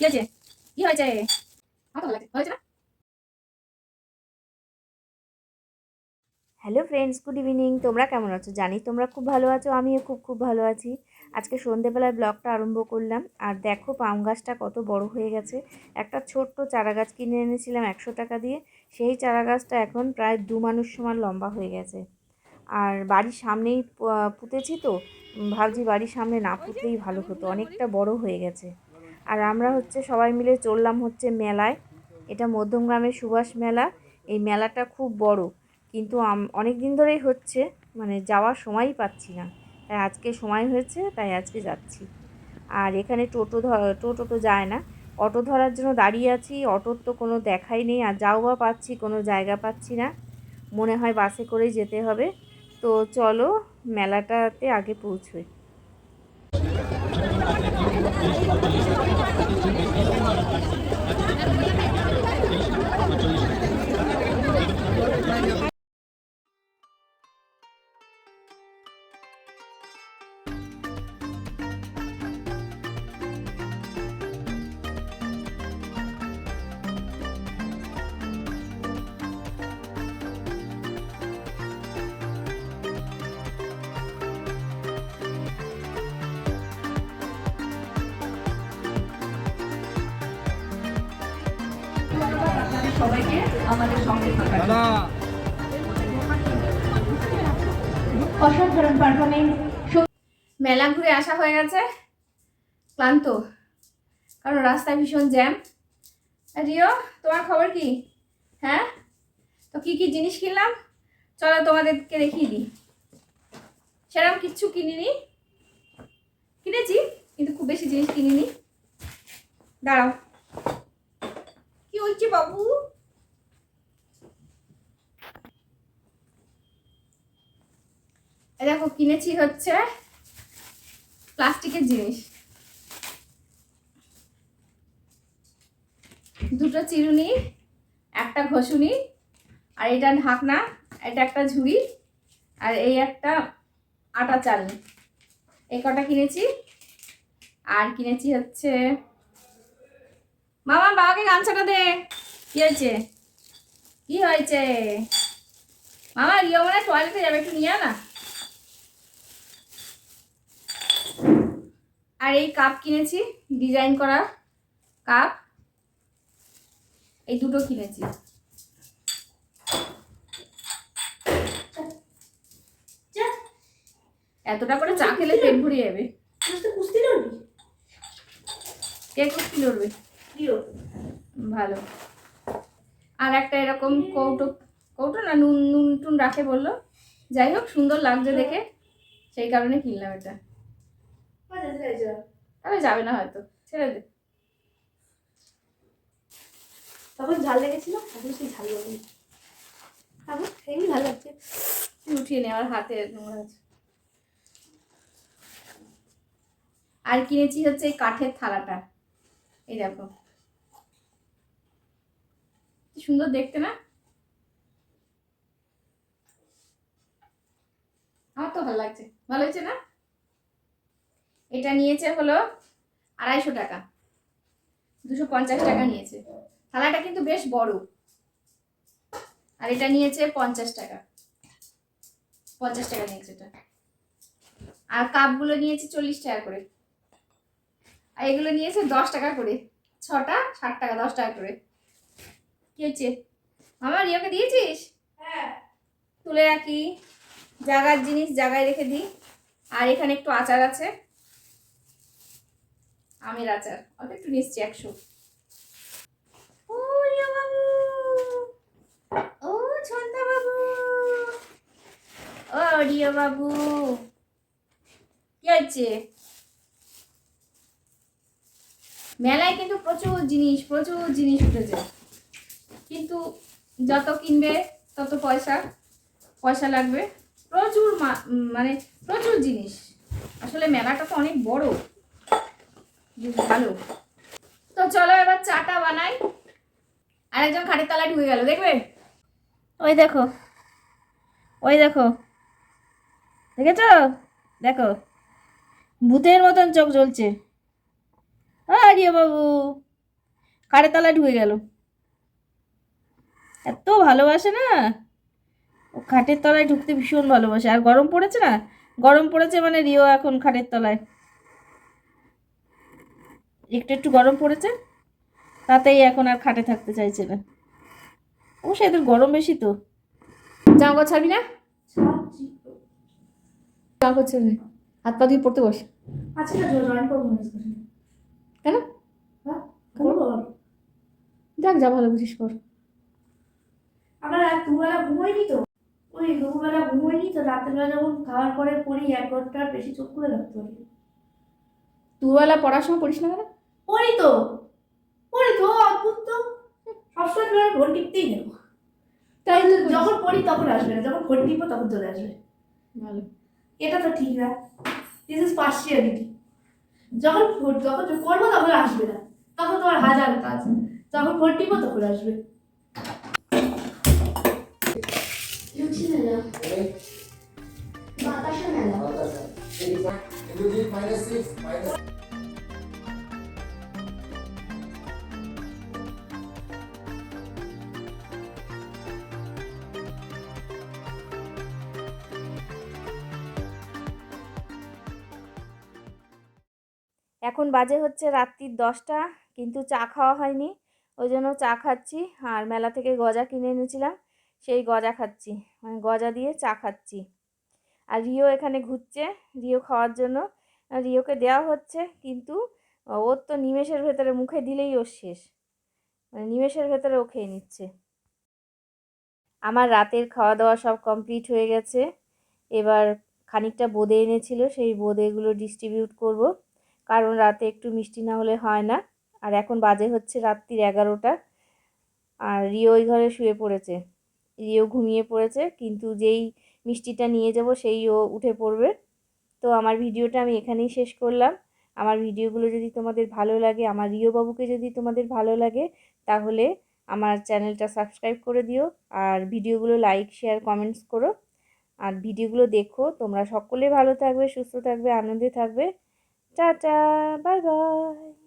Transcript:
কি হয়েছে? কি হয়েছে? হ্যালো ফ্রেন্ডস গুড ইভিনিং তোমরা কেমন আছো? জানি তোমরা খুব ভালো আছো, আমিও খুব খুব ভালো আছি। আজকে সন্ধেবেলায় ব্লগটা আরম্ভ করলাম। আর দেখো পাম গাছটা কত বড় হয়ে গেছে। একটা ছোট্ট চারা গাছ কিনে এনেছিলাম একশো টাকা দিয়ে। সেই চারা গাছটা এখন প্রায় দু মানুষ সমান লম্বা হয়ে গেছে। আর বাড়ির সামনেই পুঁতেছি তো। ভাবছি বাড়ির সামনে না পুঁতলেই ভালো হতো। অনেকটা বড় হয়ে গেছে। আর আমরা হচ্ছে সবাই মিলে চললাম হচ্ছে মেলায়। এটা মধ্যমগ্রামের সুভাষ মেলা। এই মেলাটা খুব বড়। কিন্তু অনেক দিন ধরেই হচ্ছে মানে যাওয়ার সময়ই পাচ্ছি না। তাই আজকে সময় হয়েছে, তাই আজকে যাচ্ছি। আর এখানে টোটো টোটো তো যায় না। অটো ধরার জন্য দাঁড়িয়ে আছি। অটোর তো কোনো দেখাই নেই। আর যাও বা পাচ্ছি, কোনো জায়গা পাচ্ছি না। মনে হয় বাসে করেই যেতে হবে। তো চলো, মেলাটাতে আগে পৌঁছোই। なるほど。সবাইকে আমাদের সঙ্গে থাকার অসাধারণ পারফরমেন্স মেলা ঘুরে আসা হয়ে গেছে। ক্লান্ত। কারণ রাস্তায় ভীষণ জ্যাম রিও তোমার খবর কি? হ্যাঁ? তো কি কি জিনিস কিনলাম? চলো তোমাদেরকে দেখিয়ে দিই। সেরকম কিচ্ছু কিনিনি। কিনেছি কিন্তু খুব বেশি জিনিস কিনিনি। দাঁড়াও। কি বাবু? দেখো, কিনেছি হচ্ছে প্লাস্টিকের জিনিস। দুটো চিরুনি, একটা ঘষুনি, আর এটা ঢাকনা, এটা একটা ঝুড়ি, আর এই একটা আটা চালনি। এই কটা কিনেছি। আর কিনেছি হচ্ছে মামা বাবাকে গামছাটা দে। কি হয়েছে? কি হয়েছে? মামা রিও মানে টয়লেটে যাবে একটু নিয়ে না। আর এই কাপ কিনেছি ডিজাইন করা কাপ এই দুটো কিনেছি। এতটা করে চা খেলে পেট ভরে যাবে। কে কুস্তি লড়বে? ভালো। আর একটা এরকম কৌটো কৌটো না নুন নুন টুন রাখে বলল। যাই হোক সুন্দর লাগছে দেখে। সেই কারণে কিনলাম এটা। তবে যাবে না হয়তো। ছেড়ে দে। তখন ঝাল লেগেছিল এখন সেই ঝাল লাগেনি এখন হেবি ভালো লাগছে। তুই উঠিয়ে নে আমার হাতে নোংরা আছে। আর কিনেছি হচ্ছে এই কাঠের থালাটা। এই দেখো। সুন্দর দেখতে না? আমার তো ভালো লাগছে। ভালো হয়েছে না? এটা নিয়েছে হলো আড়াইশো টাকা। দুশো পঞ্চাশ টাকা নিয়েছে। থালাটা কিন্তু বেশ বড়। আর এটা নিয়েছে পঞ্চাশ টাকা। পঞ্চাশ টাকা নিয়েছে এটা। আর কাপগুলো নিয়েছে চল্লিশ টাকা করে। আর এগুলো নিয়েছে দশ টাকা করে। ছটা ষাট টাকা, দশ টাকা করে। কি হচ্ছে আমার রিওকে দিয়েছিস? হ্যাঁ। তুলে রাখি। জাগার জিনিস জায়গায় রেখে দিই। আর এখানে একটু আচার আছে। আমের আচার। অল্প একটু নিচ্ছি একশো। ও রিয়া বাবু! ও ছন্দা বাবু! ও রিয়া বাবু! কি হচ্ছে মেলায় কিন্তু প্রচুর জিনিস প্রচুর জিনিস উঠেছে। কিন্তু যত কিনবে, তত পয়সা পয়সা লাগবে। প্রচুর মানে প্রচুর জিনিস। আসলে মেলাটা তো অনেক বড়। ভালো। তো চলো এবার চাটা বানাই। আরেকজন খাটের তলায় ঢুকে গেল, দেখবে? ওই দেখো। ওই দেখো। দেখেছ? দেখো। ভূতের মতন চোখ জ্বলছে। আরিয়া বাবু। খাটের তলায় ঢুকে গেল। এত ভালোবাসে না? ও খাটের তলায় ঢুকতে ভীষণ ভালোবাসে। আর গরম পড়েছে না? গরম পড়েছে মানে রিও এখন খাটের তলায়। একটু একটু গরম পড়েছে তাতেই এখন আর খাটে থাকতে চাইছে না। অবশ্যই এদের গরম বেশি তো। জামা ছাড়বি না? ছাড়ছি জামা ছাড়বি হাত পা দিয়ে পড়তে বস। জয়েন করব কেন? হ্যাঁ। দেখ যা ভালো বুঝিস কর। আমরা রাত দুবেলা ঘুমোইনি তো। ওই দুবেলা ঘুমোইনি তো রাতের বেলা যখন খাওয়ার পরে পড়ি এক ঘণ্টার বেশি চোখ খুলে রাখতে পারি দুবেলা পড়ার সময় পড়িস না কেন? পড়ি তো। পড়ি তো অদ্ভুত তো। সবসময় তোমার ফোন টিপতেই নেব তাই তো যখন পড়ি তখন আসবে না যখন ফোন টিপবো তখন চলে আসবে। ভালো। এটা তো ঠিক না। দিস ইজ পার্সিয়ালিটি যখন যখন করব তখন আসবে না। তখন তোমার হাজার কাজ যখন ফোন টিপবো তখন আসবে। এখন বাজে হচ্ছে রাত্রির দশটা, কিন্তু চা খাওয়া হয়নি। ওই জন্য চা খাচ্ছি, আর মেলা থেকে গজা কিনে এনেছিলাম। সেই গজা খাচ্ছি মানে গজা দিয়ে চা খাচ্ছি। আর রিও এখানে ঘুরছে, রিও খাওয়ার জন্য। রিওকে দেওয়া হচ্ছে, কিন্তু ওর তো নিমেষের ভেতরে মুখে দিলেই ওর শেষ। মানে নিমেষের ভেতরে ও খেয়ে নিচ্ছে। আমার রাতের খাওয়া দাওয়া সব কমপ্লিট হয়ে গেছে। এবার খানিকটা বোঁদে এনেছিল, সেই বোঁদেগুলো ডিস্ট্রিবিউট করব। কারণ রাতে একটু মিষ্টি না হলে হয় না। আর এখন বাজে হচ্ছে রাত্রির এগারোটা। আর রিও ওই ঘরে শুয়ে পড়েছে। রিও ঘুমিয়ে পড়েছে, কিন্তু যেই মিষ্টিটা নিয়ে যাব সেই ও উঠে পড়বে। তো আমার ভিডিওটা আমি এখানেই শেষ করলাম। আমার ভিডিওগুলো যদি তোমাদের ভালো লাগে, আমার রিও বাবুকে যদি তোমাদের ভালো লাগে, তাহলে আমার চ্যানেলটা সাবস্ক্রাইব করে দিও আর ভিডিওগুলো লাইক শেয়ার কমেন্টস করো। আর ভিডিওগুলো দেখো, তোমরা সকলে ভালো থাকবে, সুস্থ থাকবে, আনন্দে থাকবে। Tata bye bye